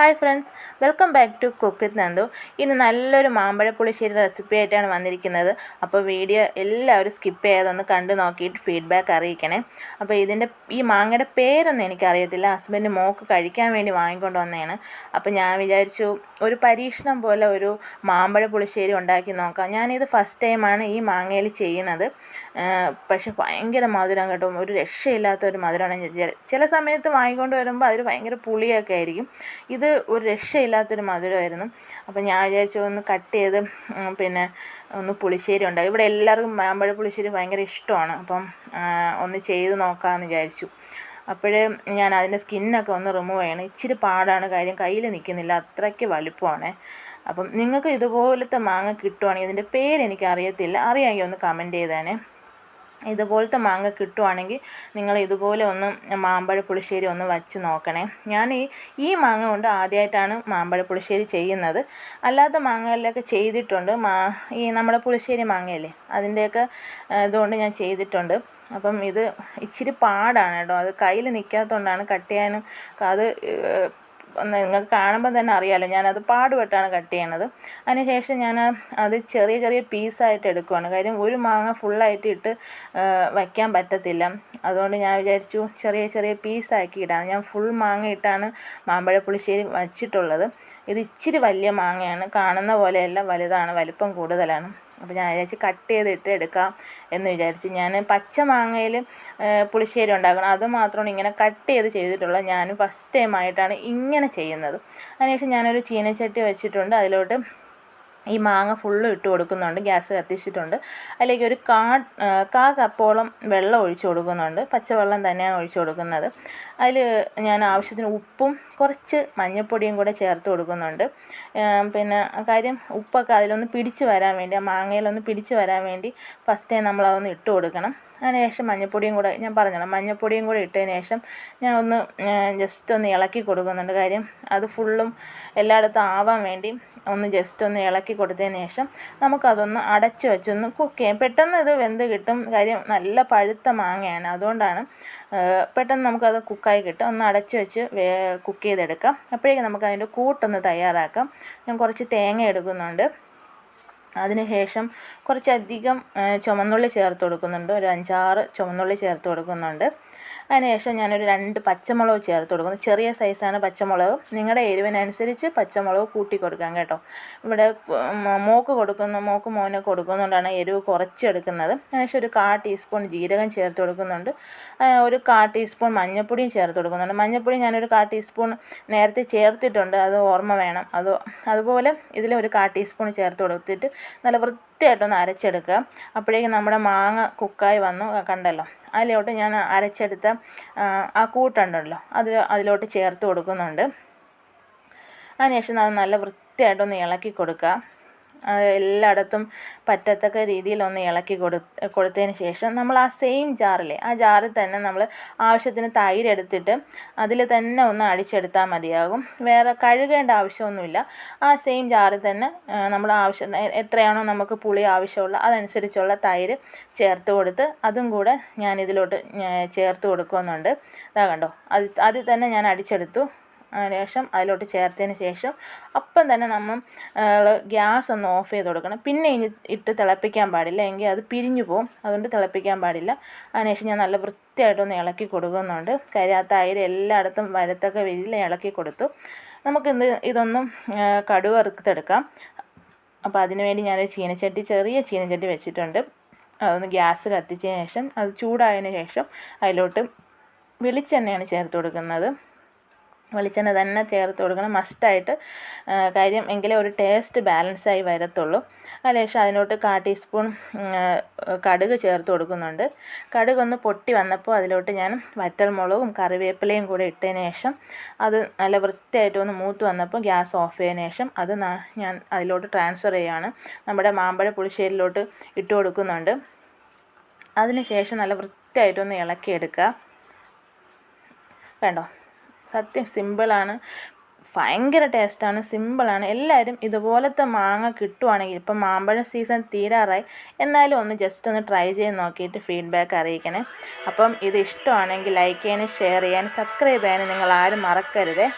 Hi friends welcome back to cook with Nandu ഇന്ന് നല്ലൊരു മാമ്പഴ റെസിപ്പി ആയിട്ടാണ് വന്നിരിക്കുന്നത്. അപ്പോൾ വീഡിയോ എല്ലാവരും സ്കിപ്പ് ചെയ്യാതൊന്ന് കണ്ടു നോക്കിയിട്ട് ഫീഡ്ബാക്ക് അറിയിക്കണേ. അപ്പോൾ ഇതിന്റെ ഈ മാങ്ങയുടെ പേരൊന്നും എനിക്കറിയത്തില്ല. ഹസ്ബൻഡ് മോക്ക് കഴിക്കാൻ വേണ്ടി വാങ്ങിക്കൊണ്ട് വന്നതാണ്. അപ്പോൾ ഞാൻ വിചാരിച്ചു ഒരു പരീക്ഷണം പോലെ ഒരു മാമ്പഴ പുളിശ്ശേരി ഉണ്ടാക്കി നോക്കാം. ഞാനിത് ഫസ്റ്റ് ടൈമാണ് ഈ മാങ്ങയിൽ ചെയ്യുന്നത്. പക്ഷെ ഭയങ്കര മധുരം കേട്ടോ. ഒരു രക്ഷയില്ലാത്ത ഒരു മധുരമാണ്. ചില സമയത്ത് വാങ്ങിക്കൊണ്ട് വരുമ്പോൾ അതിൽ ഭയങ്കര പുളിയൊക്കെ ആയിരിക്കും. ഇത് ഒരു രക്ഷയില്ലാത്തൊരു മധുരമായിരുന്നു. അപ്പോൾ ഞാൻ വിചാരിച്ചു ഒന്ന് കട്ട് ചെയ്ത് പിന്നെ ഒന്ന് പുളിശ്ശേരി ഉണ്ടാക്കി. ഇവിടെ എല്ലാവർക്കും മാമ്പഴ പുളിശ്ശേരി ഭയങ്കര ഇഷ്ടമാണ്. അപ്പം ഒന്ന് ചെയ്ത് നോക്കാമെന്ന് വിചാരിച്ചു. അപ്പോഴേ ഞാൻ അതിന്റെ സ്കിന്നൊക്കെ ഒന്ന് റിമൂവ് ചെയ്യണം. ഇച്ചിരി പാടാണ് കാര്യം. കയ്യിൽ നിൽക്കുന്നില്ല. അത്രയ്ക്ക് വലുപ്പമാണ്. അപ്പം നിങ്ങൾക്ക് ഇതുപോലത്തെ മാങ്ങ കിട്ടുവാണെങ്കിൽ ഇതിന്റെ പേര് എനിക്ക് അറിയത്തില്ല അറിയാമെങ്കിൽ ഒന്ന് കമന്റ് ചെയ്തേനെ. ഇതുപോലത്തെ മാങ്ങ കിട്ടുവാണെങ്കിൽ നിങ്ങൾ ഇതുപോലെ ഒന്ന് മാമ്പഴ പുളിശ്ശേരി ഒന്ന് വച്ച് നോക്കണേ. ഞാൻ ഈ ഈ മാങ്ങ കൊണ്ട് ആദ്യമായിട്ടാണ് മാമ്പഴ പുളിശ്ശേരി ചെയ്യുന്നത്. അല്ലാത്ത മാങ്ങകളിലൊക്കെ ചെയ്തിട്ടുണ്ട്. മാ ഈ നമ്മുടെ പുളിശ്ശേരി മാങ്ങയല്ലേ? അതിന്റെയൊക്കെ ഇതുകൊണ്ട് ഞാൻ ചെയ്തിട്ടുണ്ട്. അപ്പം ഇത് ഇച്ചിരി പാടാണ് കേട്ടോ. അത് കയ്യിൽ നിൽക്കാത്തതുകൊണ്ടാണ് കട്ട് ചെയ്യാനും അത് നിങ്ങൾക്ക് കാണുമ്പോൾ തന്നെ അറിയാമല്ലോ ഞാനത് പാടുപെട്ടാണ് കട്ട് ചെയ്യണത്. അതിനുശേഷം ഞാൻ അത് ചെറിയ ചെറിയ പീസായിട്ട് എടുക്കുവാണ്. കാര്യം ഒരു മാങ്ങ ഫുള്ളായിട്ട് ഇട്ട് വയ്ക്കാൻ പറ്റത്തില്ല. അതുകൊണ്ട് ഞാൻ വിചാരിച്ചു ചെറിയ ചെറിയ പീസാക്കി ഇടാം. ഞാൻ ഫുൾ മാങ്ങ ഇട്ടാണ് മാമ്പഴ പുളിശ്ശേരി വച്ചിട്ടുള്ളത്. ഇത് ഇച്ചിരി വലിയ മാങ്ങയാണ്. കാണുന്ന പോലെയല്ല വലുതാണ് വലിപ്പം കൂടുതലാണ്. അപ്പോൾ ഞാൻ വിചാരിച്ചു കട്ട് ചെയ്തിട്ട് എടുക്കാം എന്ന് വിചാരിച്ചു. ഞാൻ പച്ച മാങ്ങയിൽ പുളിശ്ശേരി ഉണ്ടാക്കണം. അത് മാത്രമാണ് ഇങ്ങനെ കട്ട് ചെയ്ത് ചെയ്തിട്ടുള്ളത് ഞാൻ ഫസ്റ്റ് ടൈം ആയിട്ടാണ് ഇങ്ങനെ ചെയ്യുന്നത്. അതിനുശേഷം ഞാനൊരു ചീനച്ചട്ടി വെച്ചിട്ടുണ്ട്. അതിലോട്ട് ഈ മാങ്ങ ഫുള്ള് ഇട്ട് കൊടുക്കുന്നുണ്ട്. ഗ്യാസ് കത്തിച്ചിട്ടുണ്ട്. അതിലേക്ക് ഒരു കാ കാ കപ്പോളം വെള്ളം ഒഴിച്ചു കൊടുക്കുന്നുണ്ട്. പച്ചവെള്ളം തന്നെയാണ് ഒഴിച്ചു കൊടുക്കുന്നത്. അതിൽ ഞാൻ ആവശ്യത്തിന് ഉപ്പും കുറച്ച് മഞ്ഞൾപ്പൊടിയും കൂടെ ചേർത്ത് കൊടുക്കുന്നുണ്ട്. പിന്നെ കാര്യം ഉപ്പൊക്കെ അതിലൊന്ന് പിടിച്ച് വരാൻ വേണ്ടി ആ മാങ്ങയിലൊന്ന് പിടിച്ച് വരാൻ വേണ്ടി ഫസ്റ്റ് നമ്മളതൊന്ന് ഇട്ട് കൊടുക്കണം. അതിനുശേഷം മഞ്ഞൾപ്പൊടിയും കൂടെ ഞാൻ പറഞ്ഞല്ലോ മഞ്ഞൾപ്പൊടിയും കൂടെ ഇട്ടതിന് ശേഷം ഞാൻ ഒന്ന് ജസ്റ്റ് ഒന്ന് ഇളക്കി കൊടുക്കുന്നുണ്ട്. കാര്യം അത് ഫുള്ളും എല്ലായിടത്തും ആവാൻ വേണ്ടി ഒന്ന് ജസ്റ്റ് ഒന്ന് ഇളക്കി കൊടുത്തതിന് ശേഷം നമുക്കതൊന്ന് അടച്ചു വെച്ചൊന്ന് കുക്ക് ചെയ്യാം. പെട്ടെന്ന് ഇത് വെന്ത് കിട്ടും. കാര്യം നല്ല പഴുത്ത മാങ്ങയാണ്. അതുകൊണ്ടാണ് പെട്ടെന്ന് നമുക്കത് കുക്കായി കിട്ടും. ഒന്ന് അടച്ചു വെച്ച് കുക്ക് ചെയ്തെടുക്കാം. അപ്പോഴേക്കും നമുക്ക് അതിന്റെ കൂട്ടൊന്ന് തയ്യാറാക്കാം. ഞാൻ കുറച്ച് തേങ്ങ എടുക്കുന്നുണ്ട്. അതിനുശേഷം കുറച്ചധികം ചുമന്നുള്ളി ചേർത്ത് കൊടുക്കുന്നുണ്ട്. ഒരു അഞ്ചാറ് ചുമന്നുള്ളി ചേർത്ത് കൊടുക്കുന്നുണ്ട്. അതിനുശേഷം ഞാനൊരു രണ്ട് പച്ചമുളക് ചേർത്ത് കൊടുക്കുന്നു. ചെറിയ സൈസാണ് പച്ചമുളക്. നിങ്ങളുടെ എരിവിനനുസരിച്ച് പച്ചമുളക് കൂട്ടി കൊടുക്കാം കേട്ടോ. ഇവിടെ മോക്ക് കൊടുക്കുന്ന മോക്ക് മോനെ കൊടുക്കുന്നതുകൊണ്ടാണ് എരിവ് കുറച്ചെടുക്കുന്നത്. അതിനുശേഷം ഒരു കാ ടീസ്പൂൺ ജീരകം ചേർത്ത് കൊടുക്കുന്നുണ്ട്. ഒരു കാ ടീസ്പൂൺ മഞ്ഞൾപ്പൊടിയും ചേർത്ത് കൊടുക്കുന്നുണ്ട്. മഞ്ഞൾപ്പൊടി ഞാനൊരു കാ ടീസ്പൂൺ നേരത്തെ ചേർത്തിട്ടുണ്ട്. അത് ഓർമ്മ വേണം. അത് അതുപോലെ ഇതിൽ ഒരു കാ ടീസ്പൂൺ ചേർത്ത് കൊടുത്തിട്ട് നല്ല വൃത്തിയായിട്ടൊന്ന് അരച്ചെടുക്കുക. അപ്പോഴേക്കും നമ്മുടെ മാങ്ങ കുക്കായി വന്നു കണ്ടല്ലോ? അതിലോട്ട് ഞാൻ അരച്ചെടുത്ത ആ, കൂട്ടുണ്ടല്ലോ അത് അതിലോട്ട് ചേർത്ത് കൊടുക്കുന്നുണ്ട്. അതിനുശേഷം അത് നല്ല വൃത്തിയായിട്ടൊന്ന് ഇളക്കി കൊടുക്കുക. എല്ലായിടത്തും പറ്റത്തക്ക രീതിയിൽ ഒന്ന് ഇളക്കി കൊടു കൊടുത്തതിന് ശേഷം നമ്മൾ ആ സെയിം ജാറിലെ ആ ജാറിൽ തന്നെ നമ്മൾ ആവശ്യത്തിന് തൈര് എടുത്തിട്ട് അതിൽ തന്നെ ഒന്ന് അടിച്ചെടുത്താൽ മതിയാകും. വേറെ കഴുകേണ്ട ആവശ്യമൊന്നുമില്ല. ആ സെയിം ജാറിൽ തന്നെ നമ്മൾ ആവശ്യം എത്രയാണോ നമുക്ക് പുളി ആവശ്യമുള്ള അതനുസരിച്ചുള്ള തൈര് ചേർത്ത് കൊടുത്ത് അതും കൂടെ ഞാൻ ഇതിലോട്ട് ചേർത്ത് കൊടുക്കുന്നുണ്ട്. ഇതാ കണ്ടോ? അത് അതിൽ തന്നെ ഞാൻ അടിച്ചെടുത്തു. അതിനുശേഷം അതിലോട്ട് ചേർത്തതിന് ശേഷം അപ്പം തന്നെ നമ്മൾ ഗ്യാസ് ഒന്ന് ഓഫ് ചെയ്ത് കൊടുക്കണം. പിന്നെ ഇനി ഇട്ട് തിളപ്പിക്കാൻ പാടില്ല. എങ്കിൽ അത് പിരിഞ്ഞു പോകും അതുകൊണ്ട് തിളപ്പിക്കാൻ പാടില്ല. അതിനുശേഷം ഞാൻ നല്ല വൃത്തിയായിട്ടൊന്ന് ഇളക്കി കൊടുക്കുന്നുണ്ട്. കരിയാത്ത അയിര് എല്ലായിടത്തും വരത്തക്ക രീതിയിൽ ഇളക്കി കൊടുത്തു. നമുക്ക് ഇന്ന് ഇതൊന്നും കടുക് വറുത്തെടുക്കാം. അപ്പോൾ അതിന് വേണ്ടി ഞാനൊരു ചീനച്ചട്ടി ചെറിയ ചീനച്ചട്ടി വെച്ചിട്ടുണ്ട്. അതൊന്ന് ഗ്യാസ് കത്തിച്ചതിന് ശേഷം അത് ചൂടായതിന് ശേഷം അതിലോട്ട് വെളിച്ചെണ്ണയാണ് ചേർത്ത് കൊടുക്കുന്നത്. വെളിച്ചെണ്ണ തന്നെ ചേർത്ത് കൊടുക്കണം. മസ്റ്റായിട്ട് കാര്യം എങ്കിലേ ഒരു ടേസ്റ്റ് ബാലൻസായി വരത്തുള്ളൂ. അതിനുശേഷം അതിനോട്ട് കാ ടീസ്പൂൺ കടുക് ചേർത്ത് കൊടുക്കുന്നുണ്ട്. കടുക് ഒന്ന് പൊട്ടി വന്നപ്പോൾ അതിലോട്ട് ഞാൻ വറ്റൽമുളകും കറിവേപ്പിലയും കൂടെ ഇട്ടതിന് ശേഷം അത് നല്ല വൃത്തിയായിട്ട് ഒന്ന് മൂത്ത് വന്നപ്പോൾ ഗ്യാസ് ഓഫ് ചെയ്തതിന് ശേഷം അത് ഞാൻ അതിലോട്ട് ട്രാൻസ്ഫർ ചെയ്യുകയാണ് നമ്മുടെ മാമ്പഴ പുളിശ്ശേരിയിലോട്ട് ഇട്ട് കൊടുക്കുന്നുണ്ട്. അതിനുശേഷം നല്ല വൃത്തിയായിട്ടൊന്ന് ഇളക്കിയെടുക്കുക. കണ്ടോ സത്യം സിമ്പിളാണ്. ഭയങ്കര ടേസ്റ്റാണ്. സിമ്പിളാണ്. എല്ലാവരും ഇതുപോലത്തെ മാങ്ങ കിട്ടുവാണെങ്കിൽ ഇപ്പം മാമ്പഴ സീസൺ തീരാറായി. എന്നാലും ഒന്ന് ജസ്റ്റ് ഒന്ന് ട്രൈ ചെയ്ത് നോക്കിയിട്ട് ഫീഡ്ബാക്ക് അറിയിക്കണേ. അപ്പം ഇത് ഇഷ്ടമാണെങ്കിൽ ലൈക്ക് ചെയ്യാനും ഷെയർ ചെയ്യാനും സബ്സ്ക്രൈബ് ചെയ്യാനും നിങ്ങൾ ആരും മറക്കരുതേ.